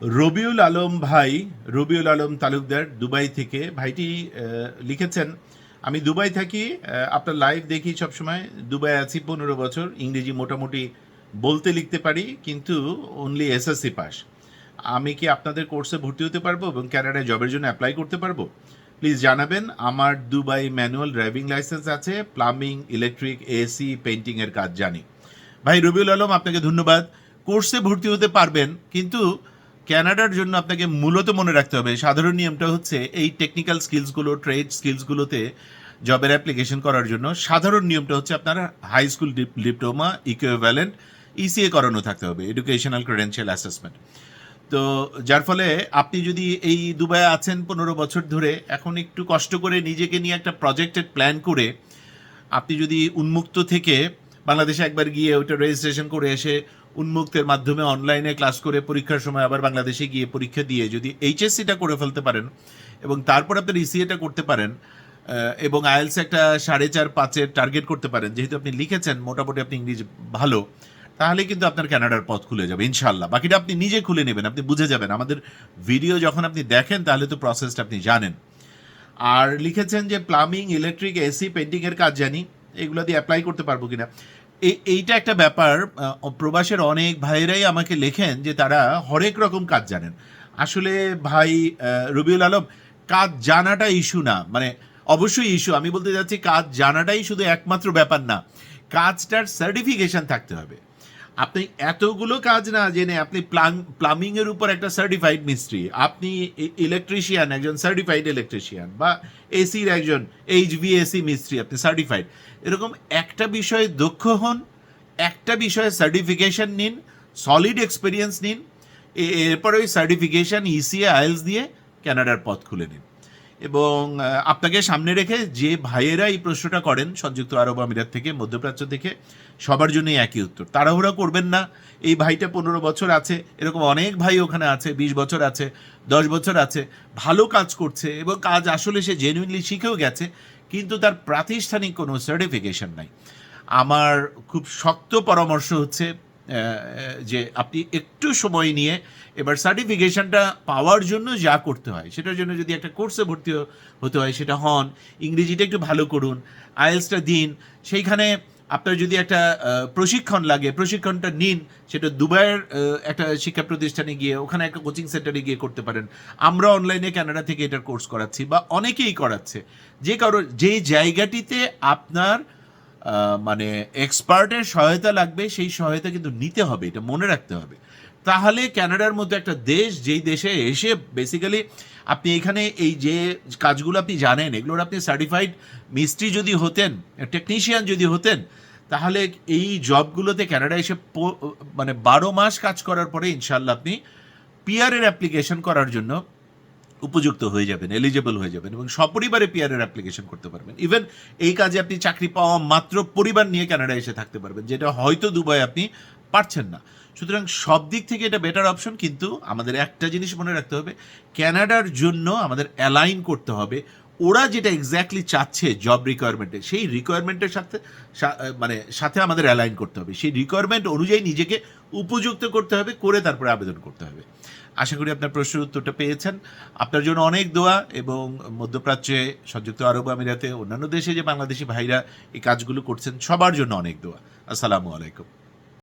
রবিউল আলম ভাই, রবিউল আলম তালুকদার দুবাই থেকে। ভাইটি লিখেছেন, আমি দুবাই থাকি আপনার লাইভ দেখি সবসময়। দুবাই আছি পনেরো বছর। ইংরেজি মোটামুটি বলতে লিখতে পারি, কিন্তু অনলি এসএসসি পাস আমি কি আপনাদের কোর্সে ভর্তি হতে পারব এবং ক্যানাডায় জবের জন্য অ্যাপ্লাই করতে পারব? প্লিজ জানাবেন, আমার দুবাই ম্যানুয়াল ড্রাইভিং লাইসেন্স আছে প্লাম্বিং ইলেকট্রিক এসি পেন্টিংয়ের কাজ জানি। ভাই, রবিউল আলম, আপনাকে ধন্যবাদ। কোর্সে ভর্তি হতে পারবেন, কিন্তু ক্যানাডার জন্য আপনাকে মূলত মনে রাখতে হবে, সাধারণ নিয়মটা হচ্ছে এই টেকনিক্যাল স্কিলসগুলো ট্রেড স্কিলসগুলোতে জবের অ্যাপ্লিকেশন করার জন্য সাধারণ নিয়মটা হচ্ছে আপনার high school diploma equivalent ECA করানো থাকতে হবে এডুকেশনাল ক্রেডেন্সিয়াল অ্যাসেসমেন্ট তো যার ফলে আপনি যদি এই দুবাই আছেন পনেরো বছর ধরে, এখন একটু কষ্ট করে নিজেকে নিয়ে একটা প্রজেক্টেড প্ল্যান করে, আপনি যদি উন্মুক্ত থেকে বাংলাদেশে একবার গিয়ে ওইটা রেজিস্ট্রেশন করে এসে উন্মুক্তের মাধ্যমে অনলাইনে ক্লাস করে পরীক্ষার সময় আবার বাংলাদেশে গিয়ে পরীক্ষা দিয়ে যদি এইচএসসিটা করে ফেলতে পারেন এবং তারপর আপনার ইসিএটা করতে পারেন এবং আইএলস একটা সাড়ে চার পাঁচের টার্গেট করতে পারেন, যেহেতু আপনি লিখেছেন, মোটামুটি আপনি ইংরেজি ভালো, তাহলে কিন্তু আপনার কানাডার পথ খুলে যাবে ইনশাল্লাহ বাকিটা আপনি নিজে খুলে নেবেন, আপনি বুঝে যাবেন। আমাদের ভিডিও যখন আপনি দেখেন, তাহলে তো প্রসেসটা আপনি জানেন। আর লিখেছেন যে প্লাম্বিং ইলেকট্রিক এসি পেন্টিংয়ের কাজ জানি, এগুলো দিয়ে অ্যাপ্লাই করতে পারব কিনা। এই- এইটা একটা ব্যাপার প্রবাসের অনেক ভাইয়েরাই আমাকে লেখেন যে তারা হরেক রকম কাজ জানেন। আসলে ভাই রবিউল আলম, কাজ জানাটা ইস্যু না মানে অবশ্যই ইস্যু। আমি বলতে চাচ্ছি, কাজ জানাটাই শুধু একমাত্র ব্যাপার না, কাজটার সার্টিফিকেশন থাকতে হবে। আপনি এতগুলো কাজ না জেনে আপনি প্লাম্বিং এর উপর একটা সার্টিফাইড মিস্ত্রি। আপনি ইলেকট্রিশিয়ান একজন সার্টিফাইড ইলেকট্রিশিয়ান বা এসির একজন এইচভিএসি মিস্ত্রি আপনি সার্টিফাইড এরকম একটা বিষয়ে দক্ষ হন, একটা বিষয়ে সার্টিফিকেশন নিন সলিড এক্সপিরিয়েন্স নিন এরপরে ওই সার্টিফিকেশন ইসিএ আইএলস দিয়ে কানাডার পথ খুলে নিন। এবং আপনাকে সামনে রেখে যে ভাইয়েরা এই প্রশ্নটা করেন সংযুক্ত আরব আমিরাত থেকে, মধ্যপ্রাচ্য থেকে, সবার জন্যই একই উত্তর। তাড়াহুড়া করবেন না, এই ভাইটা পনেরো বছর আছে, এরকম অনেক ভাই ওখানে আছে, বিশ বছর আছে, দশ বছর আছে, ভালো কাজ করছে এবং কাজ আসলে সে জেনুইনলি শিখেও গেছে, কিন্তু তার প্রাতিষ্ঠানিক কোনো সার্টিফিকেশন নাই। আমার খুব শক্ত পরামর্শ হচ্ছে যে আপনি একটু সময় নিয়ে এবার সার্টিফিকেশনটা পাওয়ার জন্য যা করতে হয়, সেটার জন্য যদি একটা কোর্সে ভর্তি হতে হয়, সেটা হন, ইংরেজিটা একটু ভালো করুন আইএলসটা দিন, সেইখানে আপনার যদি একটা প্রশিক্ষণ লাগে, প্রশিক্ষণটা নিন, সেটা দুবাইয়ের একটা শিক্ষা প্রতিষ্ঠানে গিয়ে, ওখানে একটা কোচিং সেন্টারে গিয়ে করতে পারেন। আমরা অনলাইনে কানাডা থেকে এটার কোর্স করাচ্ছি বা অনেকেই করাচ্ছে। যে কারও, যে জায়গাটিতে আপনার মানে এক্সপার্টের সহায়তা লাগবে, সেই সহায়তা কিন্তু নিতে হবে, এটা মনে রাখতে হবে। তাহলে কানাডার মধ্যে একটা দেশ, যেই দেশে এসে বেসিক্যালি আপনি এখানে এই যে কাজগুলো আপনি জানেন, এগুলোর আপনি সার্টিফাইড মিস্ত্রি যদি হতেন টেকনিশিয়ান যদি হতেন, তাহলে এই জবগুলোতে কানাডা এসে মানে বারো মাস কাজ করার পরে ইনশাল্লাহ আপনি পিআরের অ্যাপ্লিকেশন করার জন্য উপযুক্ত হয়ে যাবেন এলিজেবল হয়ে যাবেন এবং সপরিবারে পিআরের অ্যাপ্লিকেশন করতে পারবেন। ইভেন এই কাজে আপনি চাকরি পাওয়া মাত্র পরিবার নিয়ে কানাডা এসে থাকতে পারবেন, যেটা হয়তো দুবাই আপনি পারছেন না। সুতরাং সব দিক থেকে এটা বেটার অপশন কিন্তু আমাদের একটা জিনিস মনে রাখতে হবে ক্যানাডার জন্য আমাদের অ্যালাইন করতে হবে ওরা যেটা এক্স্যাক্টলি চাচ্ছে জব রিকোয়ারমেন্টে সেই রিকোয়ারমেন্টের সাথে মানে সাথে আমাদের অ্যালাইন করতে হবে। সেই রিকোয়ারমেন্ট অনুযায়ী নিজেকে উপযুক্ত করতে হবে, করে তারপরে আবেদন করতে হবে। আশা করি আপনার প্রশ্নের উত্তরটা পেয়েছেন। আপনার জন্য অনেক দোয়া এবং মধ্যপ্রাচ্যে সংযুক্ত আরব আমিরাতে অন্যান্য দেশে যে বাংলাদেশি ভাইরা এই কাজগুলো করছেন, সবার জন্য অনেক দোয়া। আসসালামু আলাইকুম।